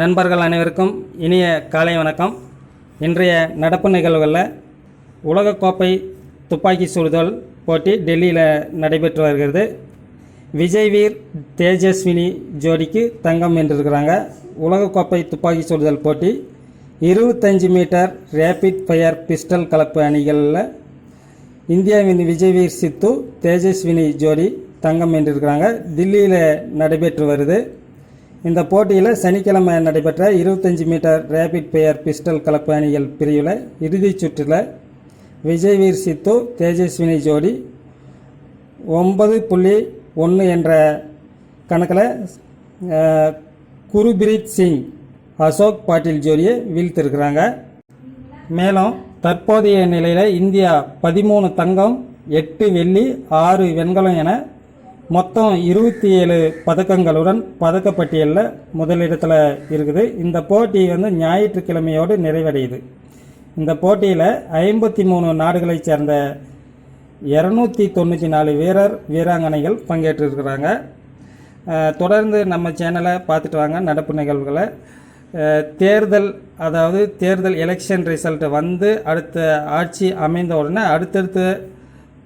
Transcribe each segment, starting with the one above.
நண்பர்கள் அனைவருக்கும் இனிய காலை வணக்கம். இன்றைய நடப்பு நிகழ்வுகளில் உலகக்கோப்பை துப்பாக்கி சுடுதல் போட்டி டெல்லியில் நடைபெற்று வருகிறது. விஜய் வீர் தேஜஸ்வினி ஜோடிக்கு தங்கம் வென்றிருக்கிறாங்க. உலகக்கோப்பை துப்பாக்கி சுடுதல் போட்டி இருபத்தஞ்சு மீட்டர் ரேபிட் ஃபயர் பிஸ்டல் கலப்பு அணிகளில் இந்தியாவின் விஜய்வீர் சித்து தேஜஸ்வினி ஜோடி தங்கம் வென்றிருக்கிறாங்க. தில்லியில் நடைபெற்று வருது. இந்த போட்டியில் சனிக்கிழமை நடைபெற்ற இருபத்தஞ்சி மீட்டர் ரேபிட் பெயர் பிஸ்டல் கலப்பாணிகள் பிரிவில் இறுதிச் சுற்றில் விஜய்வீர் சித்து தேஜஸ்வினி ஜோடி ஒன்பது புள்ளி ஒன்று என்ற கணக்கில் குருபிரீத் சிங் அசோக் பாட்டில் ஜோடியை வீழ்த்திருக்கிறாங்க. மேலும் தற்போதைய நிலையில் இந்தியா பதிமூணு தங்கம் எட்டு வெள்ளி ஆறு வெண்கலம் என மொத்தம் இருபத்தி ஏழு பதக்கங்களுடன் பதக்கப்பட்டியலில் முதலிடத்தில் இருக்குது. இந்த போட்டி வந்து ஞாயிற்றுக்கிழமையோடு நிறைவடையுது. இந்த போட்டியில் ஐம்பத்தி மூணு நாடுகளைச் சேர்ந்த இரநூத்தி தொண்ணூற்றி நாலு வீரர் வீராங்கனைகள் பங்கேற்றிருக்கிறாங்க. தொடர்ந்து நம்ம சேனலை பார்த்துட்டு வாங்க நடப்பு நிகழ்வுகளை. தேர்தல் அதாவது தேர்தல் எலெக்ஷன் ரிசல்ட் வந்து அடுத்த ஆட்சி அமைந்த உடனே அடுத்தடுத்த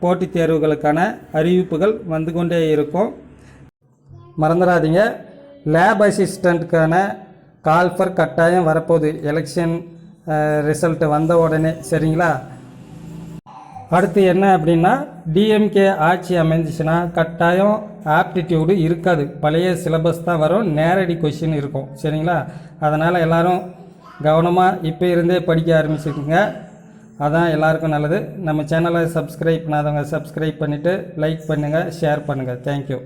போட்டித் தேர்வுகளுக்கான அறிவிப்புகள் வந்து கொண்டே இருக்கும். மறந்துடாதீங்க லேப் அசிஸ்டண்ட்டுக்கான கால்ஃபர் கட்டாயம் வரப்போகுது. எலெக்ஷன் ரிசல்ட்டு வந்த உடனே. சரிங்களா? அடுத்து என்ன அப்படின்னா டிஎம்கே ஆட்சி அமைஞ்சிச்சுன்னா கட்டாயம் ஆப்டிடியூடு இருக்காது. பழைய சிலபஸ் தான் வரும். நேரடி கொஷின் இருக்கும். சரிங்களா? அதனால் எல்லாரும் கவனமாக இப்போ இருந்தே படிக்க ஆரம்பிச்சுக்கோங்க. அதான் எல்லாருக்கும் நல்லது. நம்ம சேனலை சப்ஸ்கிரைப் பண்ணாதவங்க சப்ஸ்கிரைப் பண்ணிவிட்டு லைக் பண்ணுங்கள் ஷேர் பண்ணுங்கள் தேங்க்யூ